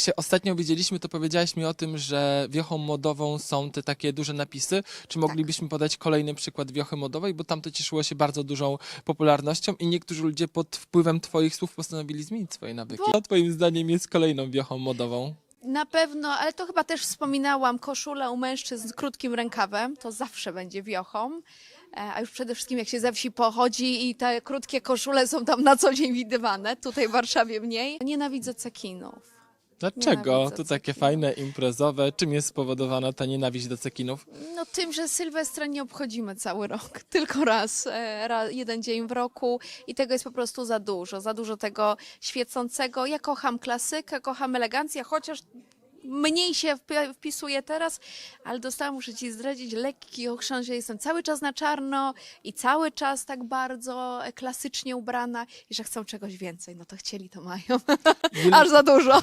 się ostatnio widzieliśmy, to powiedziałaś mi o tym, że wiochą modową są te takie duże napisy. Czy moglibyśmy podać kolejny przykład wiochy modowej? Bo tam to cieszyło się bardzo dużą popularnością i niektórzy ludzie pod wpływem twoich słów postanowili zmienić swoje nawyki. Co twoim zdaniem jest kolejną wiochą modową? Na pewno, ale to chyba też wspominałam, koszula u mężczyzn z krótkim rękawem, to zawsze będzie wiochą. E, A już przede wszystkim jak się ze wsi pochodzi i te krótkie koszule są tam na co dzień widywane, tutaj w Warszawie mniej. Nienawidzę cekinów. Dlaczego? To takie fajne, imprezowe. Czym jest spowodowana ta nienawiść do cekinów? No tym, że Sylwestra nie obchodzimy cały rok, tylko raz, e, ra, jeden dzień w roku i tego jest po prostu za dużo, za dużo tego świecącego. Ja kocham klasykę, kocham elegancję, chociaż mniej się wpi- wpisuję teraz, ale dostałam, muszę ci zdradzić, lekki ochrzan, że jestem cały czas na czarno i cały czas tak bardzo e, klasycznie ubrana i że chcą czegoś więcej, no to chcieli, to mają. Aż za dużo.